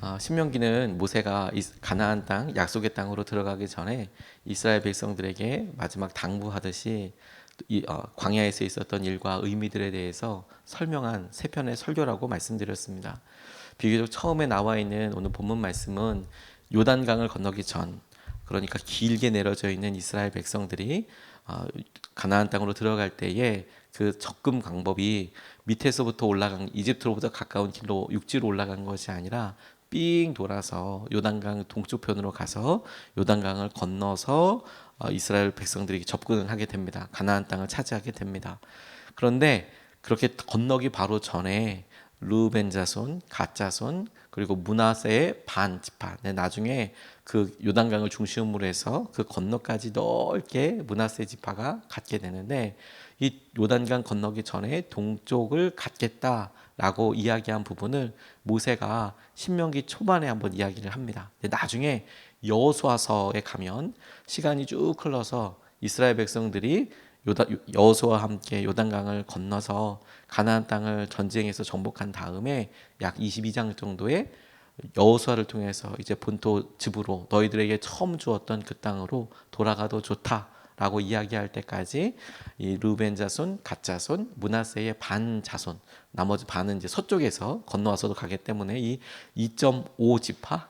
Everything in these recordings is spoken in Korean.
어, 신명기는 모세가 이- 가나안 땅 약속의 땅으로 들어가기 전에 이스라엘 백성들에게 마지막 당부하듯이 이 어, 광야에서 있었던 일과 의미들에 대해서 설명한 세 편의 설교라고 말씀드렸습니다. 비교적 처음에 나와 있는 오늘 본문 말씀은 요단강을 건너기 전 그러니까 길게 내려져 있는 이스라엘 백성들이 어, 가나안 땅으로 들어갈 때에 그 접근 방법이 밑에서부터 올라간 이집트로부터 가까운 길로 육지로 올라간 것이 아니라 삥 돌아서 요단강 동쪽편으로 가서 요단강을 건너서 어, 이스라엘 백성들이 접근을 하게 됩니다. 가나안 땅을 차지하게 됩니다. 그런데 그렇게 건너기 바로 전에 루벤 자손, 갓 자손, 그리고 문하세의 반 지파. 네, 나중에 그 요단강을 중심으로 해서 그 건너까지 넓게 문하세 지파가 갖게 되는데 이 요단강 건너기 전에 동쪽을 갖겠다 라고 이야기한 부분을 모세가 신명기 초반에 한번 이야기를 합니다. 나중에 여호수아서에 가면 시간이 쭉 흘러서 이스라엘 백성들이 여호수아와 함께 요단강을 건너서 가나안 땅을 전쟁에서 정복한 다음에 약 22장 정도의 여호수아를 통해서 이제 본토 집으로 너희들에게 처음 주었던 그 땅으로 돌아가도 좋다 라고 이야기할 때까지 이 루벤 자손, 갓 자손, 문하세의 반 자손, 나머지 반은 이제 서쪽에서 건너와서도 가기 때문에 이 2.5 지파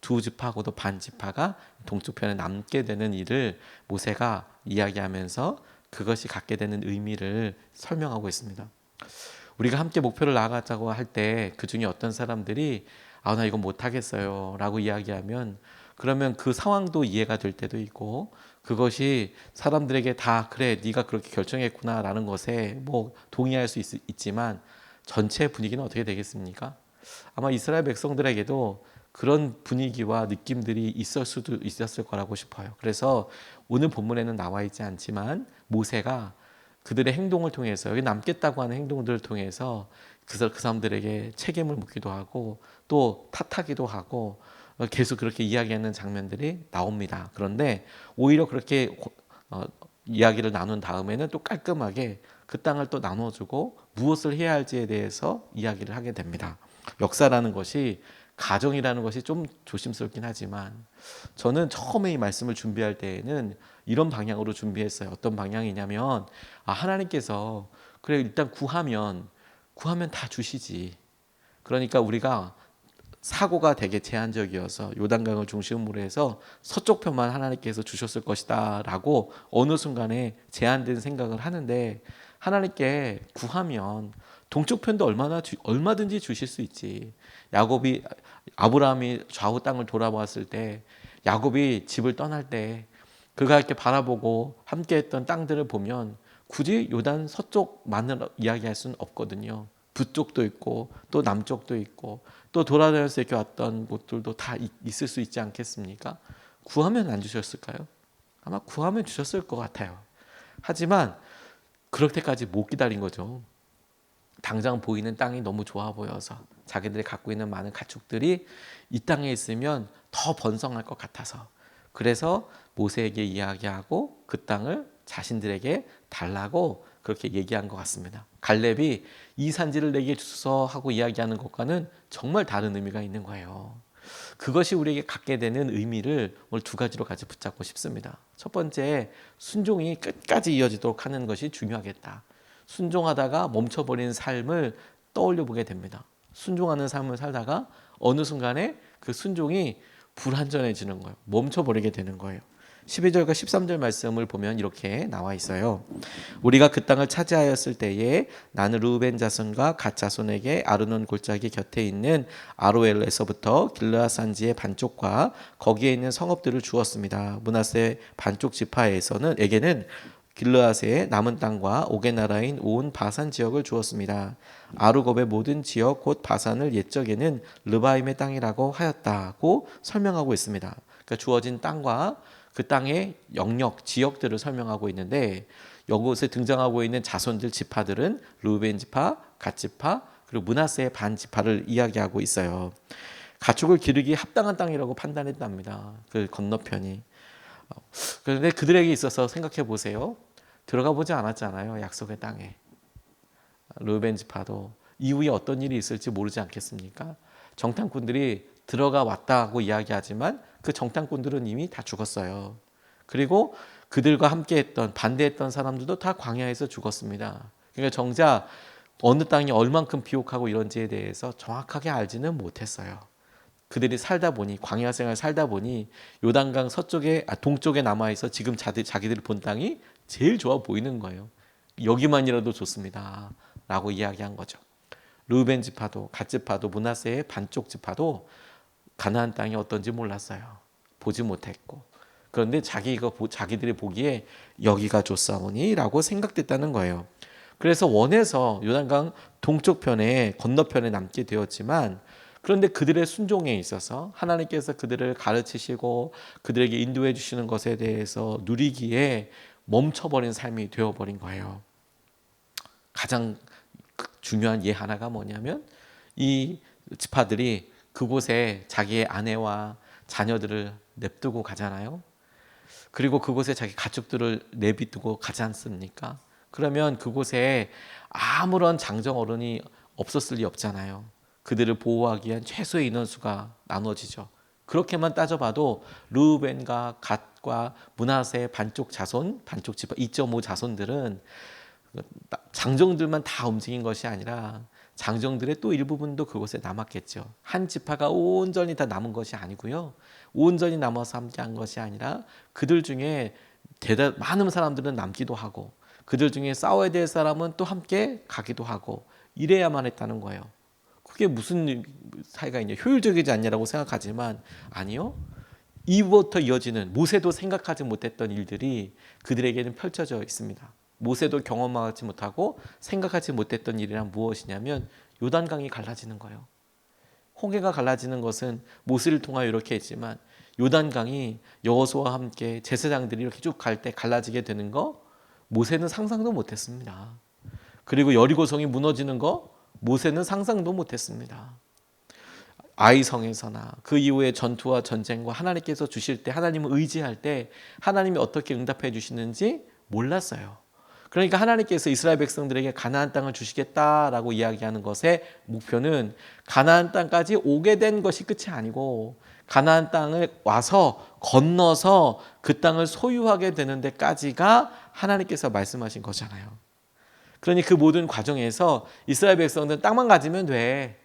두 지파하고도 반 지파가 동쪽편에 남게 되는 일을 모세가 이야기하면서 그것이 갖게 되는 의미를 설명하고 있습니다. 우리가 함께 목표를 나아가자고 할 때 그 중에 어떤 사람들이 아 나 이거 못 하겠어요 라고 이야기하면 그러면 그 상황도 이해가 될 때도 있고 그것이 사람들에게 다 그래 네가 그렇게 결정했구나라는 것에 뭐 동의할 수 있, 있지만 전체 분위기는 어떻게 되겠습니까? 아마 이스라엘 백성들에게도 그런 분위기와 느낌들이 있을 수도 있었을 거라고 싶어요. 그래서 오늘 본문에는 나와 있지 않지만 모세가 그들의 행동을 통해서 여기 남겠다고 하는 행동들을 통해서 그, 사- 그 사람들에게 책임을 묻기도 하고 또 탓하기도 하고 어, 계속 그렇게 이야기하는 장면들이 나옵니다. 그런데 오히려 그렇게 어, 이야기를 나눈 다음에는 또 깔끔하게 그 땅을 또 나눠주고 무엇을 해야 할지에 대해서 이야기를 하게 됩니다. 역사라는 것이 가정이라는 것이 좀 조심스럽긴 하지만 저는 처음에 이 말씀을 준비할 때에는 이런 방향으로 준비했어요. 어떤 방향이냐면 아 하나님께서 그래 일단 구하면 구하면 다 주시지. 그러니까 우리가 사고가 되게 제한적이어서 요단강을 중심으로 해서 서쪽 편만 하나님께서 주셨을 것이다라고 어느 순간에 제한된 생각을 하는데 하나님께 구하면 동쪽 편도 얼마나 주, 얼마든지 주실 수 있지. 야곱이 아브라함이 좌우 땅을 돌아보았을 때 야곱이 집을 떠날 때 그가 이렇게 바라보고 함께했던 땅들을 보면 굳이 요단 서쪽만을 이야기할 수는 없거든요. 북쪽도 있고 또 남쪽도 있고 또 돌아다녀서 이렇게 왔던 곳들도 다 있- 있을 수 있지 않겠습니까? 구하면 안 주셨을까요? 아마 구하면 주셨을 것 같아요. 하지만 그럴 때까지 못 기다린 거죠. 당장 보이는 땅이 너무 좋아 보여서 자기들이 갖고 있는 많은 가축들이 이 땅에 있으면 더 번성할 것 같아서 그래서 모세에게 이야기하고 그 땅을 자신들에게 달라고 그렇게 얘기한 것 같습니다. 갈렙이 이 산지를 내게 주소서 하고 이야기하는 것과는 정말 다른 의미가 있는 거예요. 그것이 우리에게 갖게 되는 의미를 오늘 두 가지로 같이 붙잡고 싶습니다. 첫 번째, 순종이 끝까지 이어지도록 하는 것이 중요하겠다. 순종하다가 멈춰버리는 삶을 떠올려 보게 됩니다. 순종하는 삶을 살다가 어느 순간에 그 순종이 불완전해지는 거예요. 멈춰버리게 되는 거예요. 12절과 13절 말씀을 보면 이렇게 나와 있어요. 우리가 그 땅을 차지하였을 때에 나는 루벤 자손과 갓 자손에게 아르논 골짜기 곁에 있는 아로엘에서부터 길르아 산지의 반쪽과 거기에 있는 성읍들을 주었습니다. 문하세 반쪽 지파에서는 에게는 길르아세의 남은 땅과 옥의 나라인 온 바산 지역을 주었습니다. 아루곱의 모든 지역 곧 바산을 옛적에는 르바임의 땅이라고 하였다고 설명하고 있습니다. 그러니까 주어진 땅과 그 땅의 영역, 지역들을 설명하고 있는데 여기에 등장하고 있는 자손들 지파들은 루벤 지파, 갓 지파, 그리고 문하세의 반 지파를 이야기하고 있어요. 가축을 기르기 합당한 땅이라고 판단했답니다. 그 건너편이. 어, 그런데 그들에게 있어서 생각해 보세요. 들어가 보지 않았잖아요. 약속의 땅에. 루벤 지파도 이후에 어떤 일이 있을지 모르지 않겠습니까? 정탐꾼들이 들어가 왔다고 이야기하지만 그 정탐꾼들은 이미 다 죽었어요. 그리고 그들과 함께했던 반대했던 사람들도 다 광야에서 죽었습니다. 그러니까 정작 어느 땅이 얼만큼 비옥하고 이런지에 대해서 정확하게 알지는 못했어요. 그들이 살다 보니 광야 생활 살다 보니 요단강 서쪽에 아, 동쪽에 남아 있어 지금 자들 자기들이 본 땅이 제일 좋아 보이는 거예요. 여기만이라도 좋습니다라고 이야기한 거죠. 르벤 지파도 갓 지파도 문하세의 반쪽 지파도 가나안 땅이 어떤지 몰랐어요. 보지 못했고 그런데 자기가 보- 자기들이 보기에 여기가 좋사오니라고 생각됐다는 거예요. 그래서 원해서 요단강 동쪽 편에 건너편에 남게 되었지만 그런데 그들의 순종에 있어서 하나님께서 그들을 가르치시고 그들에게 인도해 주시는 것에 대해서 누리기에 멈춰버린 삶이 되어버린 거예요. 가장 중요한 예 하나가 뭐냐면 이 지파들이 그곳에 자기의 아내와 자녀들을 냅두고 가잖아요. 그리고 그곳에 자기 가족들을 내비두고 가지 않습니까? 그러면 그곳에 아무런 장정 어른이 없었을 리 없잖아요. 그들을 보호하기 위한 최소의 인원수가 나눠지죠. 그렇게만 따져봐도 르우벤과 갓과 문하세 반쪽 자손, 반쪽 지파 2.5 자손들은 장정들만 다 움직인 것이 아니라 장정들의 또 일부분도 그곳에 남았겠죠. 한 지파가 온전히 다 남은 것이 아니고요. 온전히 남아서 함께한 것이 아니라 그들 중에 대단 많은 사람들은 남기도 하고 그들 중에 싸워야 될 사람은 또 함께 가기도 하고 이래야만 했다는 거예요. 그게 무슨 사이가 있냐? 효율적이지 않냐라고 생각하지만 아니요. 이부터 이어지는 모세도 생각하지 못했던 일들이 그들에게는 펼쳐져 있습니다. 모세도 경험하지 못하고 생각하지 못했던 일이란 무엇이냐면 요단강이 갈라지는 거예요. 홍해가 갈라지는 것은 모세를 통하여 이렇게 했지만 요단강이 여호수아와 함께 제사장들이 이렇게 쭉 갈 때 갈라지게 되는 거 모세는 상상도 못했습니다. 그리고 여리고성이 무너지는 거 모세는 상상도 못했습니다. 아이성에서나 그 이후의 전투와 전쟁과 하나님께서 주실 때 하나님을 의지할 때 하나님이 어떻게 응답해 주시는지 몰랐어요. 그러니까 하나님께서 이스라엘 백성들에게 가나안 땅을 주시겠다라고 이야기하는 것의 목표는 가나안 땅까지 오게 된 것이 끝이 아니고 가나안 땅을 와서 건너서 그 땅을 소유하게 되는 데까지가 하나님께서 말씀하신 거잖아요. 그러니 그 모든 과정에서 이스라엘 백성들은 땅만 가지면 돼.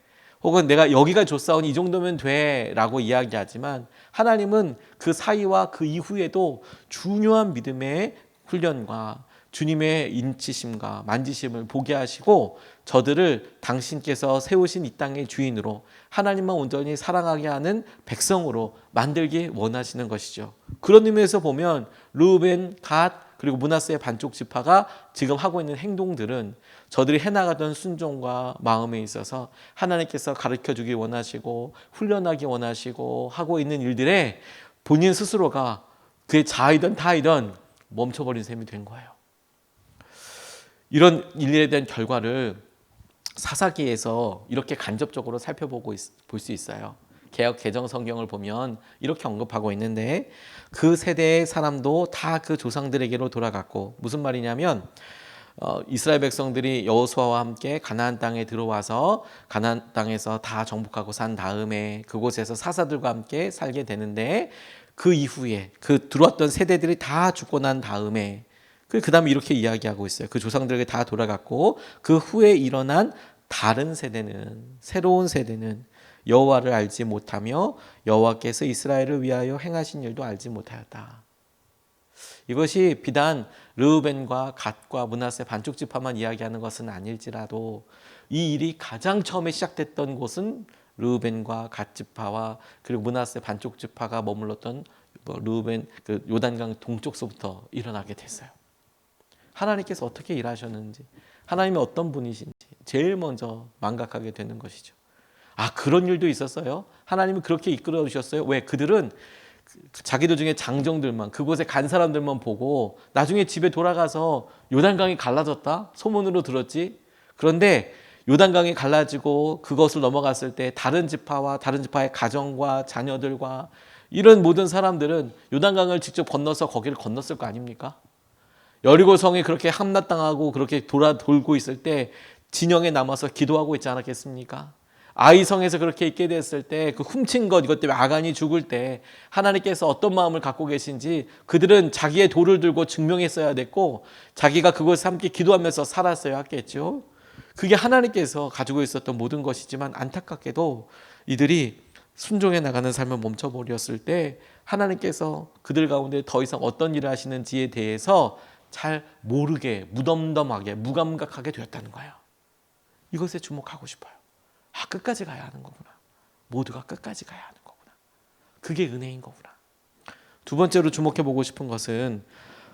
혹은 내가 여기가 좋사오니 이 정도면 돼 라고 이야기하지만 하나님은 그 사이와 그 이후에도 중요한 믿음의 훈련과 주님의 인치심과 만지심을 보게 하시고 저들을 당신께서 세우신 이 땅의 주인으로 하나님만 온전히 사랑하게 하는 백성으로 만들기 원하시는 것이죠. 그런 의미에서 보면 루벤, 갓 그리고 문하스의 반쪽 지파가 지금 하고 있는 행동들은 저들이 해나가던 순종과 마음에 있어서 하나님께서 가르쳐 주기 원하시고 훈련하기 원하시고 하고 있는 일들에 본인 스스로가 그의 자이든 타이든 멈춰버린 셈이 된 거예요. 이런 일에 대한 결과를 사사기에서 이렇게 간접적으로 살펴보고 볼 수 있어요. 개혁 개정 성경을 보면 이렇게 언급하고 있는데 그 세대의 사람도 다 그 조상들에게로 돌아갔고 무슨 말이냐면 어, 이스라엘 백성들이 여호수아와 함께 가나안 땅에 들어와서 가나안 땅에서 다 정복하고 산 다음에 그곳에서 사사들과 함께 살게 되는데 그 이후에 그 들어왔던 세대들이 다 죽고 난 다음에 그 다음에 이렇게 이야기하고 있어요. 그 조상들에게 다 돌아갔고 그 후에 일어난 다른 세대는 새로운 세대는 여호와를 알지 못하며 여호와께서 이스라엘을 위하여 행하신 일도 알지 못하였다. 이것이 비단 르우벤과 갓과 문하세 반쪽 지파만 이야기하는 것은 아닐지라도 이 일이 가장 처음에 시작됐던 곳은 르우벤과 갓 지파와 그리고 문하세 반쪽 지파가 머물렀던 뭐 르우벤 그 요단강 동쪽서부터 일어나게 됐어요. 하나님께서 어떻게 일하셨는지 하나님이 어떤 분이신지 제일 먼저 망각하게 되는 것이죠. 아 그런 일도 있었어요. 하나님이 그렇게 이끌어 주셨어요. 왜 그들은 자기들 중에 장정들만 그곳에 간 사람들만 보고 나중에 집에 돌아가서 요단강이 갈라졌다 소문으로 들었지. 그런데 요단강이 갈라지고 그것을 넘어갔을 때 다른 지파와 다른 지파의 가정과 자녀들과 이런 모든 사람들은 요단강을 직접 건너서 거기를 건넜을 거 아닙니까? 여리고 성이 그렇게 함락당하고 그렇게 돌아 돌고 있을 때 진영에 남아서 기도하고 있지 않았겠습니까? 아이성에서 그렇게 있게 됐을 때 그 훔친 것 이것 때문에 아간이 죽을 때 하나님께서 어떤 마음을 갖고 계신지 그들은 자기의 돌을 들고 증명했어야 됐고 자기가 그것을 함께 기도하면서 살았어야 했겠죠. 그게 하나님께서 가지고 있었던 모든 것이지만 안타깝게도 이들이 순종해 나가는 삶을 멈춰버렸을 때 하나님께서 그들 가운데 더 이상 어떤 일을 하시는지에 대해서 잘 모르게 무덤덤하게 무감각하게 되었다는 거예요. 이것에 주목하고 싶어요. 아 끝까지 가야 하는 거구나. 모두가 끝까지 가야 하는 거구나. 그게 은혜인 거구나. 두 번째로 주목해 보고 싶은 것은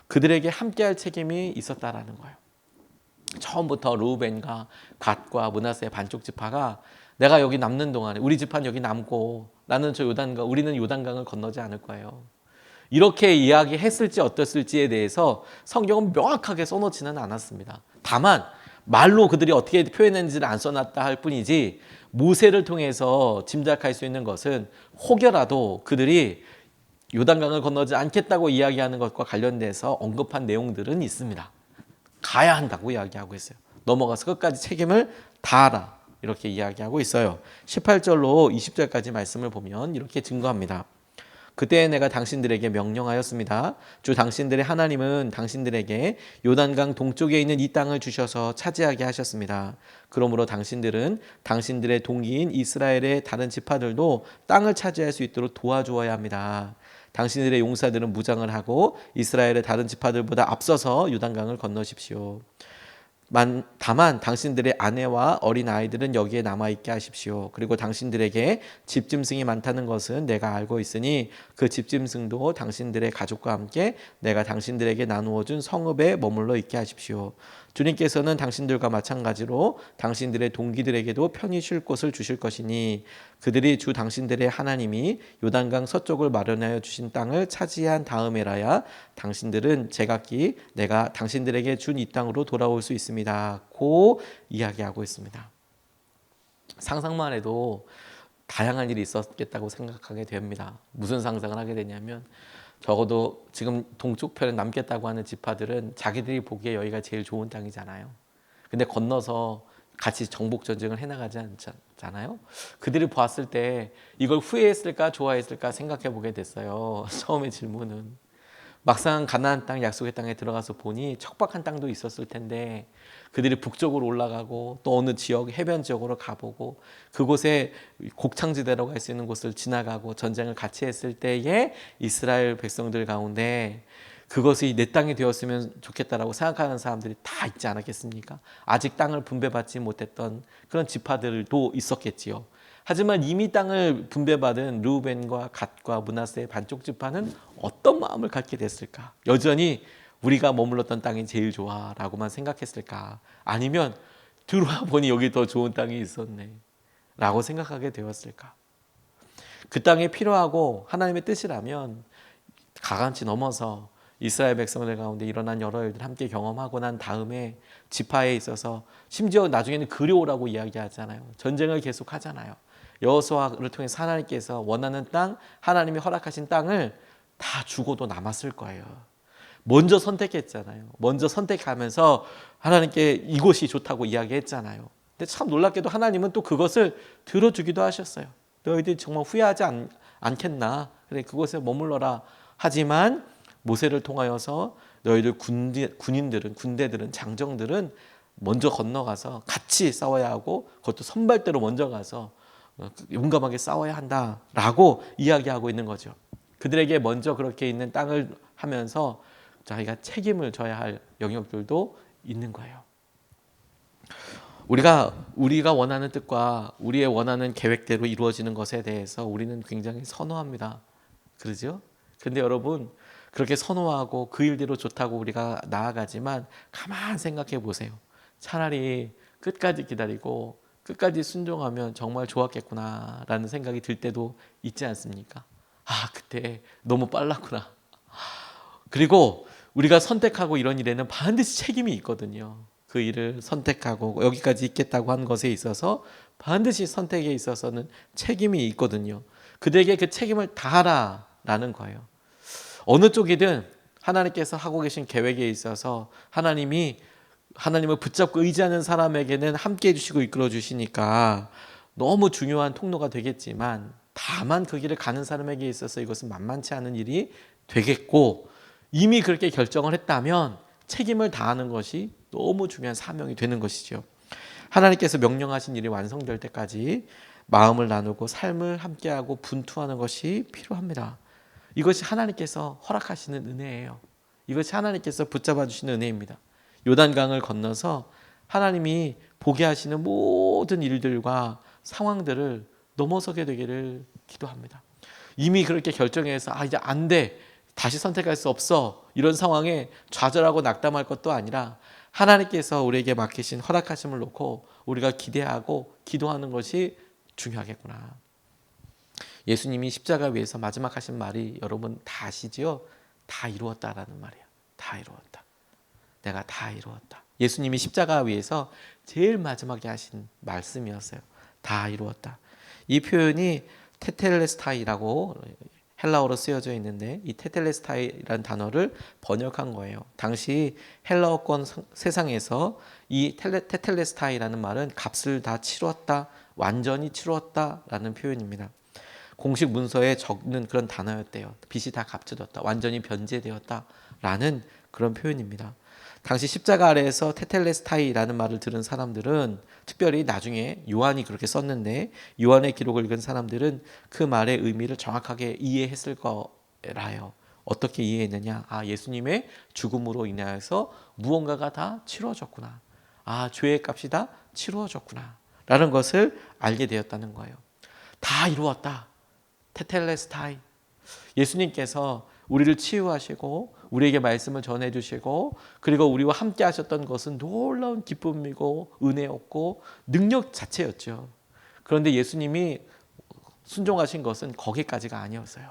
그들에게 함께할 책임이 있었다라는 거예요. 처음부터 루벤과 갓과 문하세의 반쪽 지파가 내가 여기 남는 동안에 우리 집안 여기 남고 나는 저 요단강 우리는 요단강을 건너지 않을 거예요. 이렇게 이야기했을지 어땠을지에 대해서 성경은 명확하게 써놓지는 않았습니다. 다만 말로 그들이 어떻게 표현했는지를 안 써놨다 할 뿐이지 모세를 통해서 짐작할 수 있는 것은 혹여라도 그들이 요단강을 건너지 않겠다고 이야기하는 것과 관련돼서 언급한 내용들은 있습니다. 가야 한다고 이야기하고 있어요. 넘어가서 끝까지 책임을 다하라. 이렇게 이야기하고 있어요. 18절로 20절까지 말씀을 보면 이렇게 증거합니다. 그때 내가 당신들에게 명령하였습니다. 주 당신들의 하나님은 당신들에게 요단강 동쪽에 있는 이 땅을 주셔서 차지하게 하셨습니다. 그러므로 당신들은 당신들의 동기인 이스라엘의 다른 지파들도 땅을 차지할 수 있도록 도와주어야 합니다. 당신들의 용사들은 무장을 하고 이스라엘의 다른 지파들보다 앞서서 요단강을 건너십시오. 만, 다만 당신들의 아내와 어린 아이들은 여기에 남아 있게 하십시오. 그리고 당신들에게 집짐승이 많다는 것은 내가 알고 있으니 그 집짐승도 당신들의 가족과 함께 내가 당신들에게 나누어 준 성읍에 머물러 있게 하십시오. 주님께서는 당신들과 마찬가지로 당신들의 동기들에게도 편히 쉴 곳을 주실 것이니 그들이 주 당신들의 하나님이 요단강 서쪽을 마련하여 주신 땅을 차지한 다음에라야 당신들은 제각기 내가 당신들에게 준 이 땅으로 돌아올 수 있습니다. 고 이야기하고 있습니다. 상상만 해도 다양한 일이 있었겠다고 생각하게 됩니다. 무슨 상상을 하게 되냐면 적어도 지금 동쪽 편에 남겠다고 하는 지파들은 자기들이 보기에 여기가 제일 좋은 땅이잖아요. 근데 건너서 같이 정복 전쟁을 해나가지 않잖아요. 그들이 보았을 때 이걸 후회했을까 좋아했을까 생각해 보게 됐어요. 처음에 질문은 막상 가나안 땅 약속의 땅에 들어가서 보니 척박한 땅도 있었을 텐데 그들이 북쪽으로 올라가고 또 어느 지역 해변 지역으로 가보고 그곳에 곡창지대라고 할 수 있는 곳을 지나가고 전쟁을 같이 했을 때에 이스라엘 백성들 가운데 그것이 내 땅이 되었으면 좋겠다라고 생각하는 사람들이 다 있지 않았겠습니까? 아직 땅을 분배받지 못했던 그런 지파들도 있었겠지요. 하지만 이미 땅을 분배받은 루벤과 갓과 문하세의 반쪽 지파는 어떤 마음을 갖게 됐을까? 여전히 우리가 머물렀던 땅이 제일 좋아라고만 생각했을까? 아니면 들어와 보니 여기 더 좋은 땅이 있었네. 라고 생각하게 되었을까? 그 땅에 필요하고 하나님의 뜻이라면 가간치 넘어서 이스라엘 백성들 가운데 일어난 여러 일들 함께 경험하고 난 다음에 지파에 있어서 심지어 나중에는 그리오라고 이야기하잖아요. 전쟁을 계속 하잖아요. 여호수아를 통해 하나님께서 원하는 땅, 하나님이 허락하신 땅을 다 주고도 남았을 거예요. 먼저 선택했잖아요. 먼저 선택하면서 하나님께 이곳이 좋다고 이야기했잖아요. 근데 참 놀랍게도 하나님은 또 그것을 들어주기도 하셨어요. 너희들이 정말 후회하지 않, 않겠나? 그래 그곳에 머물러라. 하지만 모세를 통하여서 너희들 군대, 군인들은 군대들은 장정들은 먼저 건너가서 같이 싸워야 하고 그것도 선발대로 먼저 가서 용감하게 싸워야 한다라고 이야기하고 있는 거죠. 그들에게 먼저 그렇게 있는 땅을 하면서 자기가 책임을 져야 할 영역들도 있는 거예요. 우리가 우리가 원하는 뜻과 우리의 원하는 계획대로 이루어지는 것에 대해서 우리는 굉장히 선호합니다. 그러죠? 근데 여러분 그렇게 선호하고 그 일대로 좋다고 우리가 나아가지만 가만 생각해 보세요. 차라리 끝까지 기다리고 끝까지 순종하면 정말 좋았겠구나라는 생각이 들 때도 있지 않습니까? 아, 그때 너무 빨랐구나. 그리고 우리가 선택하고 이런 일에는 반드시 책임이 있거든요. 그 일을 선택하고 여기까지 있겠다고 한 것에 있어서 반드시 선택에 있어서는 책임이 있거든요. 그들에게 그 책임을 다하라라는 거예요. 어느 쪽이든 하나님께서 하고 계신 계획에 있어서 하나님이 하나님을 붙잡고 의지하는 사람에게는 함께 해주시고 이끌어 주시니까 너무 중요한 통로가 되겠지만 다만 그 길을 가는 사람에게 있어서 이것은 만만치 않은 일이 되겠고 이미 그렇게 결정을 했다면 책임을 다하는 것이 너무 중요한 사명이 되는 것이죠. 하나님께서 명령하신 일이 완성될 때까지 마음을 나누고 삶을 함께하고 분투하는 것이 필요합니다. 이것이 하나님께서 허락하시는 은혜예요. 이것이 하나님께서 붙잡아 주시는 은혜입니다. 요단강을 건너서 하나님이 보게 하시는 모든 일들과 상황들을 넘어서게 되기를 기도합니다. 이미 그렇게 결정해서 아 이제 안 돼. 다시 선택할 수 없어. 이런 상황에 좌절하고 낙담할 것도 아니라 하나님께서 우리에게 맡기신 허락하심을 놓고 우리가 기대하고 기도하는 것이 중요하겠구나. 예수님이 십자가 위에서 마지막 하신 말이 여러분 다 아시지요? 다 이루었다라는 말이에요. 다 이루었다. 내가 다 이루었다. 예수님이 십자가 위에서 제일 마지막에 하신 말씀이었어요. 다 이루었다. 이 표현이 테텔레스타이라고 헬라어로 쓰여져 있는데 이 테텔레스타이라는 단어를 번역한 거예요. 당시 헬라어권 성- 세상에서 이 텔레, 테텔레스타이라는 말은 값을 다 치루었다, 완전히 치루었다라는 표현입니다. 공식 문서에 적는 그런 단어였대요. 빚이 다 값쳐졌다, 완전히 변제되었다라는 그런 표현입니다. 당시 십자가 아래에서 테텔레스타이라는 말을 들은 사람들은 특별히 나중에 요한이 그렇게 썼는데 요한의 기록을 읽은 사람들은 그 말의 의미를 정확하게 이해했을 거라요. 어떻게 이해했느냐? 아, 예수님의 죽음으로 인하여서 무언가가 다 치루어졌구나. 아, 죄의 값이 다 치루어졌구나. 라는 것을 알게 되었다는 거예요. 다 이루었다. 테텔레스타이. 예수님께서 우리를 치유하시고 우리에게 말씀을 전해 주시고 그리고 우리와 함께 하셨던 것은 놀라운 기쁨이고 은혜였고 능력 자체였죠. 그런데 예수님이 순종하신 것은 거기까지가 아니었어요.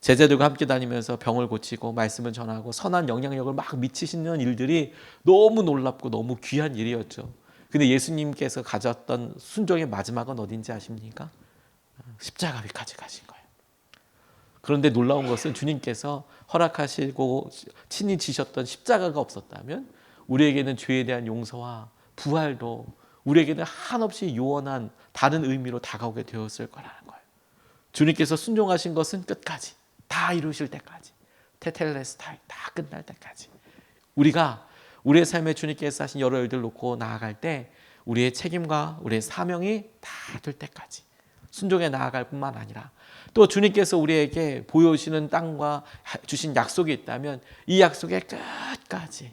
제자들과 함께 다니면서 병을 고치고 말씀을 전하고 선한 영향력을 막 미치시는 일들이 너무 놀랍고 너무 귀한 일이었죠. 근데 예수님께서 가졌던 순종의 마지막은 어딘지 아십니까? 십자가 위까지 가신 거예요. 그런데 놀라운 것은 주님께서 허락하시고 친히 지셨던 십자가가 없었다면 우리에게는 죄에 대한 용서와 부활도 우리에게는 한없이 요원한 다른 의미로 다가오게 되었을 거라는 거예요. 주님께서 순종하신 것은 끝까지 다 이루실 때까지 테텔레스타이 다 끝날 때까지 우리가 우리의 삶에 주님께서 하신 여러 일들 놓고 나아갈 때 우리의 책임과 우리의 사명이 다 될 때까지 순종해 나아갈 뿐만 아니라 또 주님께서 우리에게 보여주시는 땅과 주신 약속이 있다면 이 약속의 끝까지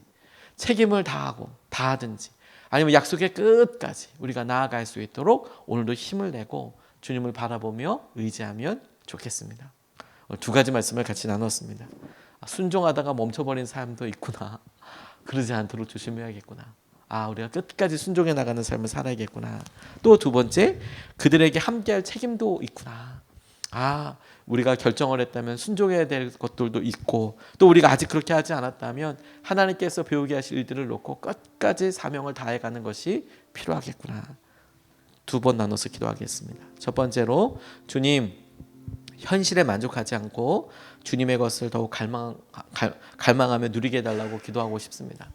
책임을 다하고 다하든지 아니면 약속의 끝까지 우리가 나아갈 수 있도록 오늘도 힘을 내고 주님을 바라보며 의지하면 좋겠습니다. 두 가지 말씀을 같이 나눴습니다. 아, 순종하다가 멈춰버린 삶도 있구나. 그러지 않도록 조심해야겠구나. 아, 우리가 끝까지 순종해 나가는 삶을 살아야겠구나. 또 두 번째, 그들에게 함께할 책임도 있구나. 아, 우리가 결정을 했다면 순종해야 될 것들도 있고, 또 우리가 아직 그렇게 하지 않았다면 하나님께서 배우게 하실 일들을 놓고 끝까지 사명을 다해 가는 것이 필요하겠구나. 두 번 나눠서 기도하겠습니다. 첫 번째로, 주님, 현실에 만족하지 않고 주님의 것을 더욱 갈망, 갈, 갈망하며 누리게 해달라고 기도하고 싶습니다.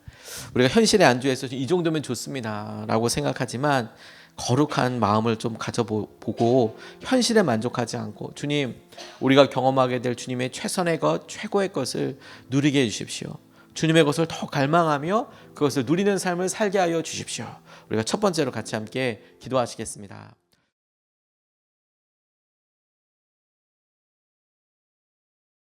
우리가 현실에 안주해서 이 정도면 좋습니다라고 생각하지만 거룩한 마음을 좀 가져보고 현실에 만족하지 않고 주님 우리가 경험하게 될 주님의 최선의 것 최고의 것을 누리게 해주십시오. 주님의 것을 더 갈망하며 그것을 누리는 삶을 살게 하여 주십시오. 우리가 첫 번째로 같이 함께 기도하시겠습니다.